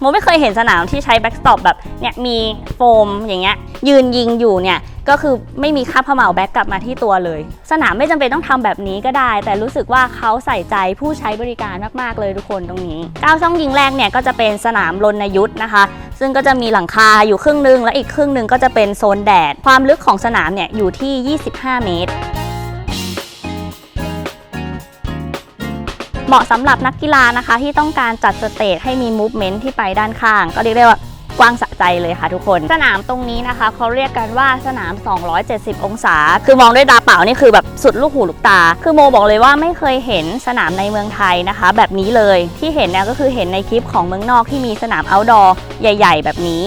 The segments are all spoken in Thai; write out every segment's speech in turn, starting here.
โมไม่เคยเห็นสนามที่ใช้แบ็กสต็อปแบบเนี่ยมีโฟมอย่างเงี้ยยืนยิงอยู่เนี่ยก็คือไม่มีค่าบเขม่าแบ็กกลับมาที่ตัวเลย สนามไม่จำเป็นต้องทำแบบนี้ก็ได้ แต่รู้สึกว่าเขาใส่ใจผู้ใช้บริการมากๆเลยทุกคนตรงนี้ก้าวช่องยิงแรกเนี่ยก็จะเป็นสนามรณยุทธ์นะคะ ซึ่งก็จะมีหลังคาอยู่ครึ่งหนึง และอีกครึ่งหนึงก็จะเป็นโซนแดด ความลึกของสนามเนี่ยอยู่ที่ 25 เมตร เหมาะสำหรับนักกีฬานะคะ ที่ต้องการจัดสเตจให้มีมูฟเมนท์ที่ไปด้านข้าง ก็เรียกได้ว่ากว้างสะใจเลยค่ะทุกคน สนามตรงนี้นะคะเขาเรียกกันว่าสนาม 270 องศา คือมองด้วยตาเปล่านี่คือแบบสุดลูกหูลูกตา คือโมบอกเลยว่าไม่เคยเห็นสนามในเมืองไทยนะคะ แบบนี้เลยที่เห็นเนี่ยก็คือเห็นในคลิปของเมืองนอกที่มีสนาม outdoor ใหญ่ ๆ แบบนี้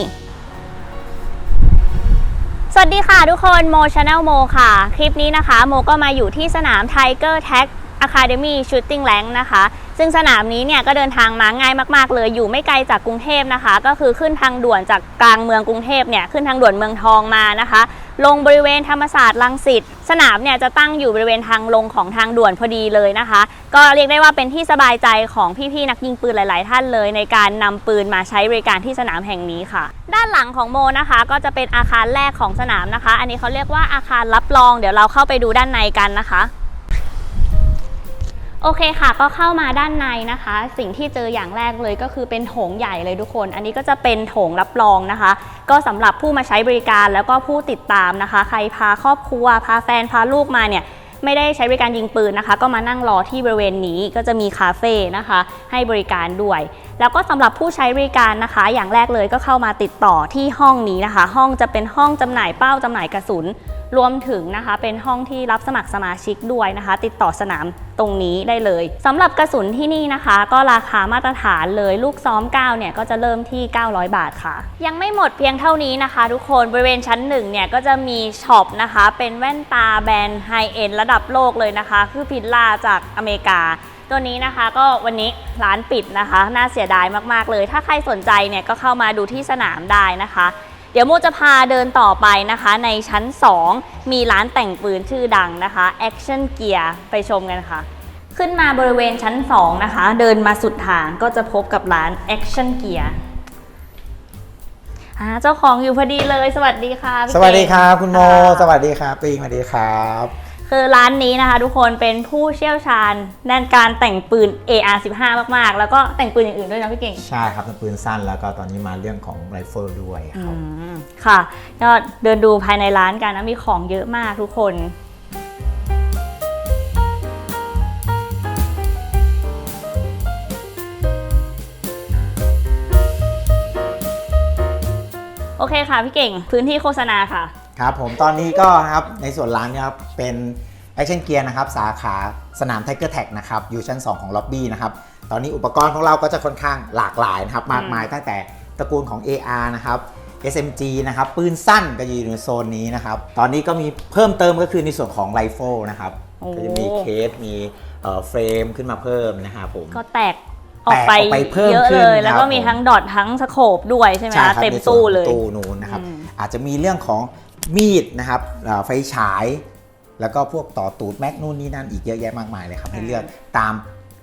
สวัสดีค่ะทุกคนโมชาแนลโมค่ะ คลิปนี้นะคะ โมก็มาอยู่ที่สนาม Tiger Tag Academy Shooting Rank นะคะ ซึ่งสนามนี้เนี่ยก็เดินทางมาง่ายมากๆเลย อยู่ไม่ไกลจากกรุงเทพนะคะ ก็คือขึ้นทางด่วนจากกลางเมืองกรุงเทพเนี่ยขึ้นทางด่วนเมืองทองมานะคะ ลงบริเวณธรรมศาสตร์ลังสิตสนามเนี่ยจะตั้งอยู่บริเวณทางลงของทางด่วนพอดีเลยนะคะ ก็เรียกได้ว่าเป็นที่สบายใจของพี่ๆนักยิงปืนหลาย ๆ ท่านเลย ในการนำปืนมาใช้บริการที่สนามแห่งนี้ค่ะ ด้านหลังของโมนะคะ ก็จะเป็นอาคารแรกของสนามนะคะ อันนี้เขาเรียกว่าอาคารรับรอง เดี๋ยวเราเข้าไปดูด้านในกันนะคะ โอเคค่ะก็เข้ามาด้านในนะคะ สิ่งที่เจออย่างแรกเลยก็คือเป็นโถงใหญ่เลยทุกคน อันนี้ก็จะเป็นโถงรับรองนะคะ ก็สำหรับผู้มาใช้บริการแล้วก็ผู้ติดตามนะคะ ใครพาครอบครัว พาแฟนพาลูกมาเนี่ยไม่ได้ใช้บริการยิงปืนนะคะ ก็มานั่งรอที่บริเวณนี้ก็จะมีคาเฟ่นะคะ ให้บริการด้วย แล้วก็สำหรับผู้ใช้บริการนะคะ อย่างแรกเลยก็เข้ามาติดต่อที่ห้องนี้นะคะ ห้องจะเป็นห้องจำหน่ายเป้าจำหน่ายกระสุน รวมถึงนะคะเป็นห้องที่รับสมัครสมาชิกด้วยนะคะ ติดต่อสนามตรงนี้ได้เลยสำหรับกระสุนที่นี่นะคะ ก็ราคามาตรฐานเลยลูกซ้อม9เนี่ยก็จะเริ่มที่ 900 บาทค่ะ ยังไม่หมดเพียงเท่านี้นะคะ ทุกคนบริเวณชั้นหนึ่งเนี่ยก็จะมีช็อปนะคะ เป็นแว่นตาแบรนด์ไฮเอ็นระดับโลกเลยนะคะ คือพิลล่าจากอเมริกาตัวนี้นะคะก็วันนี้ร้านปิดนะคะ น่าเสียดายมาก ๆ เลย ถ้าใครสนใจเนี่ยก็เข้ามาดูที่สนามได้นะคะ เดี๋ยวโมจะพาเดินต่อไปนะคะในชั้น 2 มีร้านแต่งปืนชื่อดังนะคะ Action Gear ไปชมกันค่ะ ขึ้นมาบริเวณชั้น 2 นะคะ เดินมาสุดทางก็จะพบกับร้าน Action Gear อ่าเจ้าของอยู่พอดีเลย สวัสดีค่ะพี่สวัสดีครับเก่งคุณโมค่ะสวัสดีครับปิงสวัสดีครับ คือร้านนี้นะคะ ทุกคนเป็นผู้เชี่ยวชาญด้านการแต่งปืน AR15 มากๆ แล้วก็แต่งปืนอย่างอื่นด้วยนะพี่เก่ง ใช่ครับเป็นปืนสั้นแล้วก็ตอนนี้มาเรื่องของไรเฟิลด้วยครับอืมค่ะก็เดินดูภายในร้านกันนะมีของเยอะมากทุกคนโอเคค่ะพี่เก่งพื้นที่โฆษณาค่ะ ครับผมตอนนี้ก็นะครับในส่วนร้านเนี้ครับเป็น Action Gear นะครับสาขาสนาม Tiger Tag นะครับอยู่ชั้น 2 ของล็อบบี้นะครับตอนนี้อุปกรณ์ของเราก็จะค่อนข้างหลากหลายนะครับมากมายตั้งแต่ตระกูลของ AR นะครับ SMG นะครับปืนสั้นก็อยู่ในโซนนี้นะครับตอนนี้ก็มีเพิ่มเติมก็คือในส่วนของไรเฟิลนะครับโอ้ก็จะมีเคสมีเอ่อเฟรมขึ้นมาเพิ่มนะครับผมก็แตกออกไปแตกออกไปเพิ่มเยอะขึ้เลนยแล้วก็ครับมีผมทั้งดอททั้งสโคปด้วยใช่ไหมใช่คะครับเต็มในส่วนตู้ของเลยตู้นู้นนะครับอืมอาจจะมีเรื่องของ มีดนะครับเอ่อไฟฉาย แล้วก็พวกต่อตูดแม็กนู่นนี่นั่นอีกเยอะแยะมากมายเลยครับ ให้เลือกตาม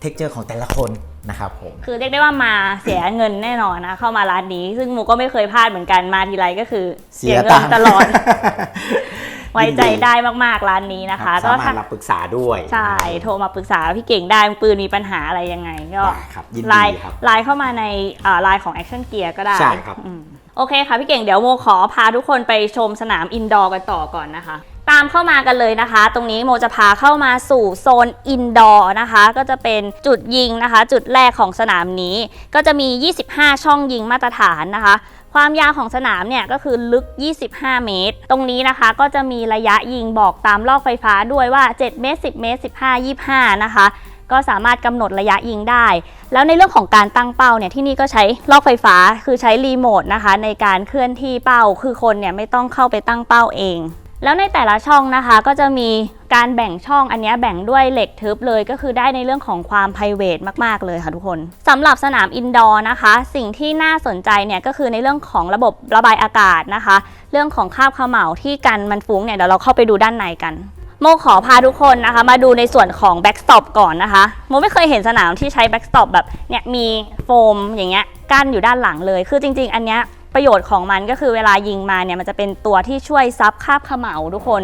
เท็กเจอร์ของแต่ละคนนะครับผมคือเรียกได้ว่ามาเสียเงินแน่นอนนะ เข้ามาร้านนี้ ซึ่งมูก็ไม่เคยพลาดเหมือนกันมาทีไรก็คือ เสียเงินตลอด ไว้ใจได้มากๆร้านนี้นะคะสามารถ้าถรับปรึกษาด้วยใช่โทรมาปรึกษาพี่เก่งได้ปืนมีปัญหาอะไรยังไงก็ได้ครับยินไลดีน์ครับไลน์เข้ามาในไลน์ของ Action Gear ก็ได้ใช่ครับอืม โอเคค่ะพี่เก่งเดี๋ยวโมขอพาทุกคนไปชมสนามอินดอร์กันต่อก่อนนะคะ ตามเข้ามากันเลยนะคะ ตรงนี้โมจะพาเข้ามาสู่โซนอินดอร์นะคะ ก็จะเป็นจุดยิงนะคะ จุดแรกของสนามนี้ ก็จะมี 25 ช่องยิงมาตรฐานนะคะความยาวของสนามเนี่ยก็คือลึก 25 เมตร ตรงนี้นะคะก็จะมีระยะยิงบอกตามลอกไฟฟ้าด้วยว่า 7 เมตร 10 เมตร 15 25 นะคะ ก็สามารถกำหนดระยะยิงได้ แล้วในเรื่องของการตั้งเป้าเนี่ยที่นี่ก็ใช้ลอกไฟฟ้าคือใช้รีโมทนะคะในการเคลื่อนที่เป้า คือคนเนี่ยไม่ต้องเข้าไปตั้งเป้าเอง แล้วในแต่ละช่องนะคะก็จะมีการแบ่งช่องอันนี้แบ่งด้วยเหล็กทึบเลยก็คือได้ในเรื่องของความ p r i v a t มากๆเลยค่ะทุกคนสำหรับสนามอินดอร์นะคะ สิ่งที่น่าสนใจเนี่ยก็คือในเรื่องของระบบระบายอากาศนะคะ เรื่องของคาบเขม่าที่กันมันฟุ้งเนี่ยเดี๋ยวเราเข้าไปดูด้านในกัน โมขอพาทุกคนนะคะ มาดูในส่วนของแบ็กสต็อปก่อนนะคะโมไม่เคยเห็นสนามที่ใช้แบ็กสต็อปแบบเนี่ยมีโฟมอย่างเงี้ยกั้นอยู่ด้านหลังเลย คือจริง ๆ อันเนี้ยประโยชน์ของมันก็คือเวลายิงมาเนี่ยมันจะเป็นตัวที่ช่วยซับคาบขม่าทุกคน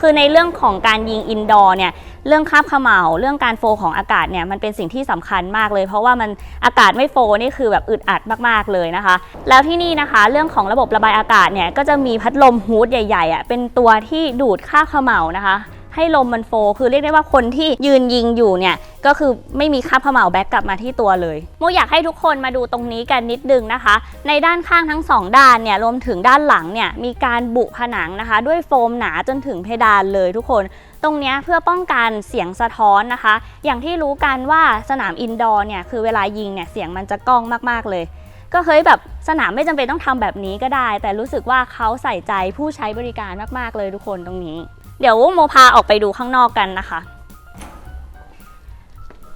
คือในเรื่องของการยิงอินดอร์เนี่ยเรื่องคาบขม่าเรื่องการโฟของอากาศเนี่ยมันเป็นสิ่งที่สำคัญมากเลย เพราะว่ามันอากาศไม่โฟนี่คือแบบอึดอัดมากๆเลยนะคะ แล้วที่นี่นะคะ เรื่องของระบบระบายอากาศเนี่ยก็จะมีพัดลมฮูดใหญ่ๆอะเป็นตัวที่ดูดคาบขม่านะคะ ให้ลมมันโฟ คือเรียกได้ว่าคนที่ยืนยิงอยู่เนี่ยก็คือไม่มีคราบเขม่าแบ็กกลับมาที่ตัวเลยโมอยากให้ทุกคนมาดูตรงนี้กันนิดนึงนะคะ ในด้านข้างทั้งสองด้านเนี่ยรวมถึงด้านหลังเนี่ยมีการบุผนังนะคะ ด้วยโฟมหนาจนถึงเพดานเลยทุกคน ตรงนี้เพื่อป้องกันเสียงสะท้อนนะคะ อย่างที่รู้กันว่าสนามอินดอร์เนี่ยคือเวลายิงเนี่ยเสียงมันจะก้องมากๆเลยก็เฮ้ยแบบสนามไม่จำเป็นต้องทำแบบนี้ก็ได้ แต่รู้สึกว่าเขาใส่ใจผู้ใช้บริการมาก ๆ เลยทุกคนตรงนี้ เดี๋ยวโมพาออกไปดูข้างนอกกันนะคะ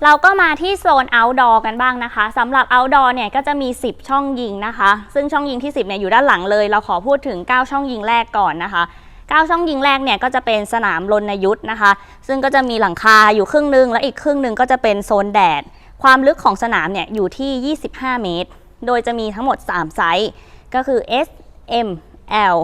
เราก็มาที่โซน outdoor กันบ้างนะคะสำหรับ outdoor เนี่ยก็จะมี 10 ช่องยิงนะคะ ซึ่งช่องยิงที่ 10เนี่ยอยู่ด้านหลังเลย เราขอพูดถึง 9 ช่องยิงแรกก่อนนะคะ9ช่องยิงแรกเนี่ยก็จะเป็นสนามรณยุทธ์นะคะ ซึ่งก็จะมีหลังคาอยู่ครึ่งหนึง และอีกครึ่งหนึงก็จะเป็นโซนแดด ความลึกของสนามเนี่ยอยู่ที่ 25 เมตร โดยจะมีทั้งหมด 3 ไซส์ ก็คือ S M L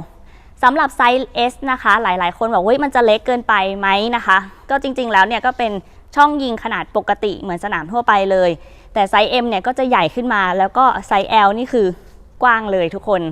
สำหรับไซส์ S นะคะ หลายๆ คนบอกว่ามันจะเล็กเกินไปไหมนะคะ ก็จริงๆ แล้วเนี่ยก็เป็นช่องยิงขนาดปกติเหมือนสนามทั่วไปเลย แต่ไซส์ M เนี่ยก็จะใหญ่ขึ้นมา แล้วก็ไซส์ L นี่คือกว้างเลยทุกคน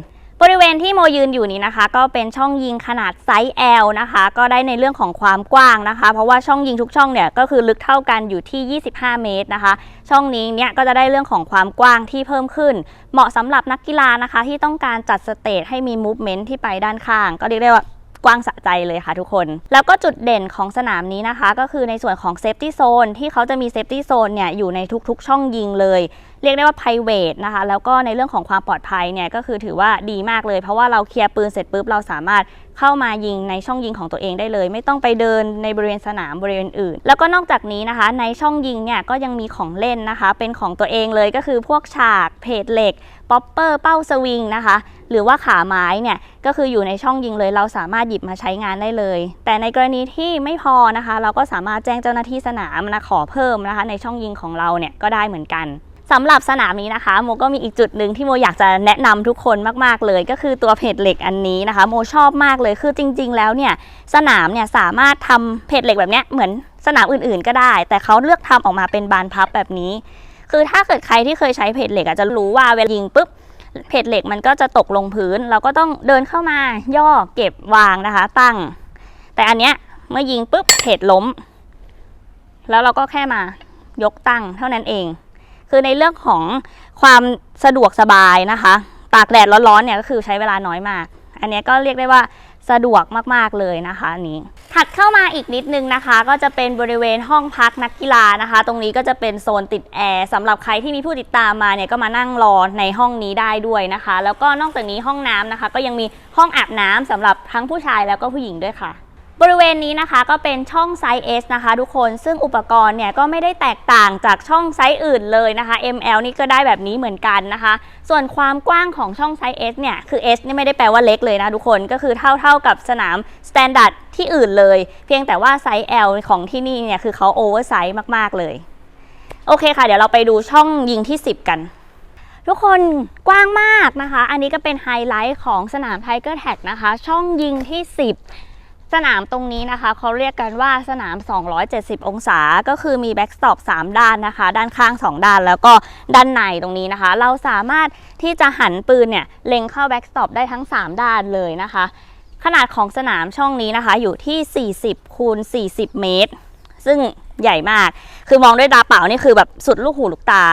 บริเวณที่โมยืนอยู่นี้นะคะ ก็เป็นช่องยิงขนาดไซส์ L นะคะ ก็ได้ในเรื่องของความกว้างนะคะ เพราะว่าช่องยิงทุกช่องเนี่ยก็คือลึกเท่ากันอยู่ที่ 25 เมตรนะคะ ช่องนี้เนี่ยก็จะได้เรื่องของความกว้างที่เพิ่มขึ้น เหมาะสำหรับนักกีฬานะคะ ที่ต้องการจัดสเตจให้มีมูฟเมนท์ที่ไปด้านข้าง ก็เรียกได้ว่า กว้างสะใจเลยค่ะทุกคน แล้วก็จุดเด่นของสนามนี้นะคะ ก็คือในส่วนของเซฟตี้โซนที่เขาจะมีเซฟตี้โซนเนี่ยอยู่ในทุกๆ ช่องยิงเลย เรียกได้ว่า private นะคะ แล้วก็ในเรื่องของความปลอดภัยเนี่ยก็คือถือว่าดีมากเลย เพราะว่าเราเคลียร์ปืนเสร็จปุ๊บเราสามารถเข้ามายิงในช่องยิงของตัวเองได้เลย ไม่ต้องไปเดินในบริเวณสนามบริเวณอื่น แล้วก็นอกจากนี้นะคะ ในช่องยิงเนี่ยก็ยังมีของเล่นนะคะ เป็นของตัวเองเลยก็คือพวกฉากเพจเหล็กป๊อปเปอร์เป้าสวิงนะคะ หรือว่าขาไม้เนี่ยก็คืออยู่ในช่องยิงเลย เราสามารถหยิบมาใช้งานได้เลย แต่ในกรณีที่ไม่พอนะคะ เราก็สามารถแจ้งเจ้าหน้าที่สนามนะขอเพิ่มนะคะ ในช่องยิงของเราเนี่ยก็ได้เหมือนกัน สำหรับสนามนี้นะคะ โมก็มีอีกจุดหนึ่งที่โมอยากจะแนะนำทุกคนมากๆเลย ก็คือตัวเพจเหล็กอันนี้นะคะ โมชอบมากเลยคือจริง ๆ แล้วเนี่ยสนามเนี่ยสามารถทำเพจเหล็กแบบเนี้ยเหมือนสนามอื่นๆ ก็ได้ แต่เขาเลือกทำออกมาเป็นบานพับแบบนี้ คือถ้าเกิดใครที่เคยใช้เพจเหล็กอาจจะรู้ว่าเวลายิงปุ๊บเพจเหล็กมันก็จะตกลงพื้น เราก็ต้องเดินเข้ามาย่อเก็บวางนะคะ ตั้ง แต่อันเนี้ยเมื่อยิงปุ๊บเพจล้ม แล้วเราก็แค่มายกตั้งเท่านั้นเอง คือในเรื่องของความสะดวกสบายนะคะ ตากแดดร้อนๆเนี่ยก็คือใช้เวลาน้อยมาก อันนี้ก็เรียกได้ว่าสะดวกมากๆเลยนะคะนนี้ ถัดเข้ามาอีกนิดนึงนะคะ ก็จะเป็นบริเวณห้องพักนักกีฬานะคะ ตรงนี้ก็จะเป็นโซนติดแอร์สำหรับใครที่มีผู้ติดตามมาเนี่ยก็มานั่งรอในห้องนี้ได้ด้วยนะคะ แล้วก็นอกจากนี้ห้องน้ำนะคะ ก็ยังมีห้องอาบน้ำสำหรับทั้งผู้ชายแล้วก็ผู้หญิงด้วยค่ะ บริเวณนี้นะคะก็เป็นช่องไซส์ S นะคะ ทุกคนซึ่งอุปกรณ์เนี่ยก็ไม่ได้แตกต่างจากช่องไซส์อื่นเลยนะคะ ML นี่ก็ได้แบบนี้เหมือนกันนะคะ ส่วนความกว้างของช่องไซส์ S เนี่ยคือ S นี่ไม่ได้แปลว่าเล็กเลยนะทุกคนก็คือเท่าเท่ากับสนามสแตนดาร์ดที่อื่นเลย เพียงแต่ว่าไซส์ L ของที่นี่เนี่ยคือเขาโอเวอร์ไซส์มาก ๆ เลย โอเคค่ะ เดี๋ยวเราไปดูช่องยิงที่ 10 กันทุกคนกว้างมากนะคะ อันนี้ก็เป็นไฮไลท์ของสนาม Tiger Tag นะคะ ช่องยิงที่ 10 สนามตรงนี้นะคะเขาเรียกกันว่าสนาม 270 องศา ก็คือมีแบ็กสต็อป3ด้านนะคะ ด้านข้าง 2 ด้านแล้วก็ด้านในตรงนี้นะคะ เราสามารถที่จะหันปืนเนี่ยเล็งเข้าแบ็กสต็อปได้ทั้ง 3 ด้านเลยนะคะ ขนาดของสนามช่องนี้นะคะอยู่ที่ 40คูณ40 เมตร ซึ่งใหญ่มาก คือมองด้วยตาเปล่านี่คือแบบสุดลูกหูลูกตา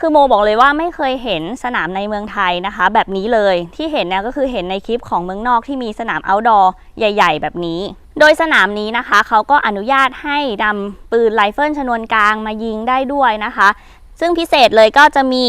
คือโมบอกเลยว่าไม่เคยเห็นสนามในเมืองไทยนะคะ แบบนี้เลยที่เห็นเนี่ยก็คือเห็นในคลิปของเมืองนอกที่มีสนาม outdoor ใหญ่ ๆ แบบนี้ โดยสนามนี้นะคะ เขาก็อนุญาตให้นำปืนไรเฟิลชนวนกลางมายิงได้ด้วยนะคะ ซึ่งพิเศษเลยก็จะมี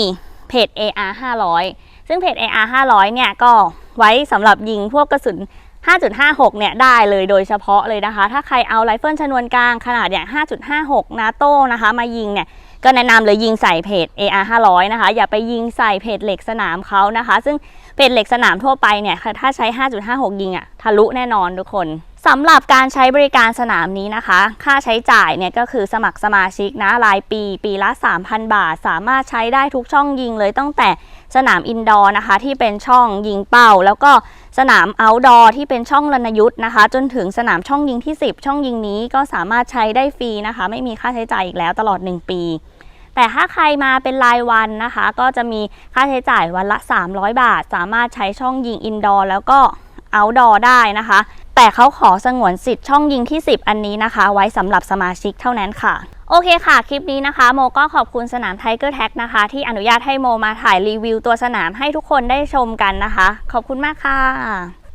เพจ AR 500ซึ่งเพจ AR 500เนี่ยก็ไว้สำหรับยิงพวกกระสุน 5.56 เนี่ยได้เลยโดยเฉพาะเลยนะคะ ถ้าใครเอาไรเฟิลชนวนกลางขนาดอย่าง 5.56 นาโต้นะคะ มายิงเนี่ยก็แนะนำเลยยิงใส่เพจ AR 500 นะคะ อย่าไปยิงใส่เพจเหล็กสนามเขานะคะ ซึ่งเพจเหล็กสนามทั่วไปเนี่ยถ้าใช้ 5.56 ยิงอะทะลุแน่นอนทุกคน สำหรับการใช้บริการสนามนี้นะคะ ค่าใช้จ่ายเนี่ยก็คือสมัครสมาชิกนะรายปี ปีละ 3,000 บาท สามารถใช้ได้ทุกช่องยิงเลยตั้งแต่สนามอินดอร์นะคะ ที่เป็นช่องยิงเป้า แล้วก็สนามเอาท์ดอร์ที่เป็นช่องรณยุทธ์นะคะ จนถึงสนามช่องยิงที่ 10 ช่องยิงนี้ก็สามารถใช้ได้ฟรีนะคะ ไม่มีค่าใช้จ่ายอีกแล้วตลอด 1 ปี แต่ถ้าใครมาเป็นรายวันนะคะ ก็จะมีค่าใช้จ่ายวันละ 300 บาท สามารถใช้ช่องยิงอินดอร์แล้วก็เอาท์ดอร์ได้นะคะ แต่เขาขอสงวนสิทธิ์ช่องยิงที่ 10 อันนี้นะคะ ไว้สำหรับสมาชิกเท่านั้นค่ะ โอเคค่ะ คลิปนี้นะคะ โมก็ขอบคุณสนามไทเกอร์แท็กนะคะ ที่อนุญาตให้โมมาถ่ายรีวิวตัวสนามให้ทุกคนได้ชมกันนะคะ ขอบคุณมากค่ะ